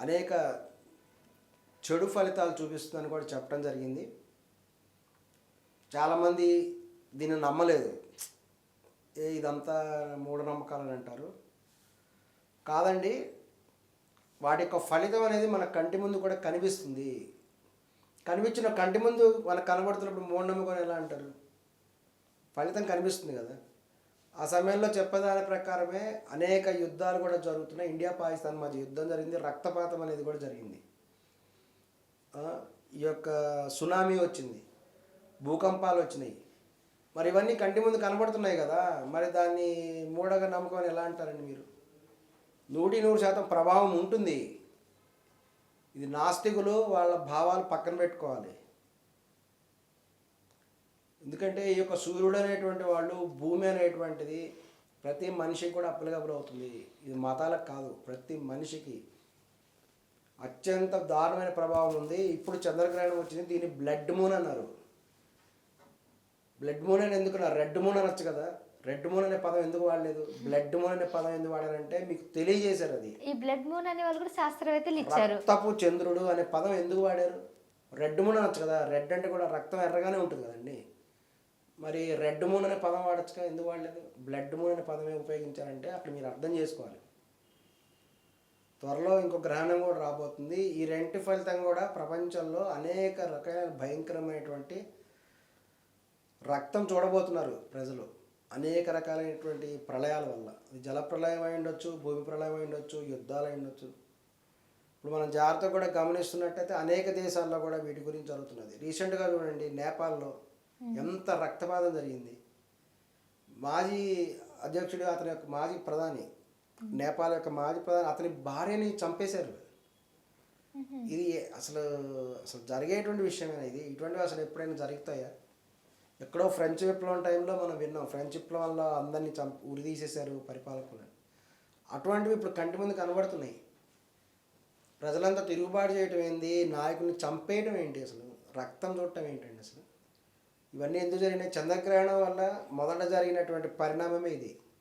అనేక చెడు ఫలితాలు చూపిస్తుందని కూడా చెప్పడం జరిగింది. చాలామంది దీన్ని నమ్మలేదు. ఏ ఇదంతా మూఢనమ్మకాలు అని అంటారు. కాదండి వాటి యొక్క ఫలితం అనేది మన కంటి ముందు కూడా కనిపిస్తుంది. కనిపించిన కంటి ముందు మనకు కనబడుతున్నప్పుడు మూఢనమ్మకం ఎలా అంటారు? ఫలితం కనిపిస్తుంది కదా. ఆ సమయంలో చెప్పేదాని ప్రకారమే అనేక యుద్ధాలు కూడా జరుగుతున్నాయి. ఇండియా పాకిస్తాన్ మధ్య యుద్ధం జరిగింది. రక్తపాతం అనేది కూడా జరిగింది. ఈ యొక్క సునామీ వచ్చింది. భూకంపాలు వచ్చినాయి. మరి ఇవన్నీ కంటి ముందు కనబడుతున్నాయి కదా. మరి దాన్ని మూడగ నమ్మకం అని ఎలా అంటారండి మీరు? నూటి నూరు శాతం ప్రభావం ఉంటుంది. ఇది నాస్తికులు వాళ్ళ భావాలు పక్కన పెట్టుకోవాలి. ఎందుకంటే ఈ యొక్క సూర్యుడు అనేటువంటి వాళ్ళు భూమి అనేటువంటిది ప్రతి మనిషికి కూడా అప్పలికప్పుడు అవుతుంది. ఇది మతాలకు కాదు ప్రతి మనిషికి అత్యంత దారుణమైన ప్రభావం ఉంది. ఇప్పుడు చంద్రగ్రహణం వచ్చింది దీన్ని బ్లడ్ మూన్ అన్నారు. బ్లడ్ మూన్ అని ఎందుకు రెడ్ మూన్ అనొచ్చు కదా. రెడ్ మూన్ అనే పదం ఎందుకు వాడలేదు? బ్లడ్ మూన్ అనే పదం ఎందుకు వాడారంటే మీకు తెలియజేశారు అది. ఈ బ్లడ్ మూన్ అనే వాళ్ళు కూడా శాస్త్రవేత్తలు ఇచ్చారు. రక్తపు చంద్రుడు అనే పదం ఎందుకు వాడారు? రెడ్ మూన్ అనొచ్చు కదా. రెడ్ అంటే కూడా రక్తం ఎర్రగానే ఉంటుంది కదండి. మరి రెడ్ మూన్ అనే పదం వాడచ్చుగా? ఎందుకు వాడలేదు? బ్లడ్ మూన్ అనే పదమే ఉపయోగించారంటే అక్కడ మీరు అర్థం చేసుకోవాలి. త్వరలో ఇంకో గ్రహణం కూడా రాబోతుంది. ఈ రెంటి ఫలితం కూడా ప్రపంచంలో అనేక రకాల భయంకరమైనటువంటి రక్తం చూడబోతున్నారు ప్రజలు. అనేక రకాలైనటువంటి ప్రళయాల వల్ల. జల ప్రళయం అయి ఉండొచ్చు భూమి ప్రళయం అయి ఉండొచ్చు యుద్ధాలు అయి ఉండొచ్చు. ఇప్పుడు మనం జాగ్రత్తగా కూడా గమనిస్తున్నట్టయితే అనేక దేశాల్లో కూడా వీటి గురించి జరుగుతున్నది. రీసెంట్గా చూడండి నేపాల్లో ఎంత రక్తపాతం జరిగింది. మాజీ అధ్యక్షుడు అతని యొక్క మాజీ ప్రధాని నేపాల్ యొక్క మాజీ ప్రధాని అతని భార్యని చంపేశారు. ఇది అసలు అసలు జరిగేటువంటి విషయమేనా ఇది? ఇటువంటివి అసలు ఎప్పుడైనా జరుగుతాయా? ఎక్కడో ఫ్రెంచ్ విప్లవం టైంలో మనం విన్నాం ఫ్రెంచ్ విప్లవంలో అందరినీ చంప ఉరి తీసేశారు పరిపాలకులను అటువంటివి ఇప్పుడు కంటి ముందు కనబడుతున్నాయి. ప్రజలంతా తిరుగుబాటు చేయటం ఏంది? నాయకుల్ని చంపేయటం ఏంటి అసలు? రక్తం చూడటం ఏంటండి అసలు? ఇవన్నీ ఎందుకు జరిగినాయి? చంద్రగ్రహణం వల్ల మొదట జరిగినటువంటి పరిణామమే ఇది.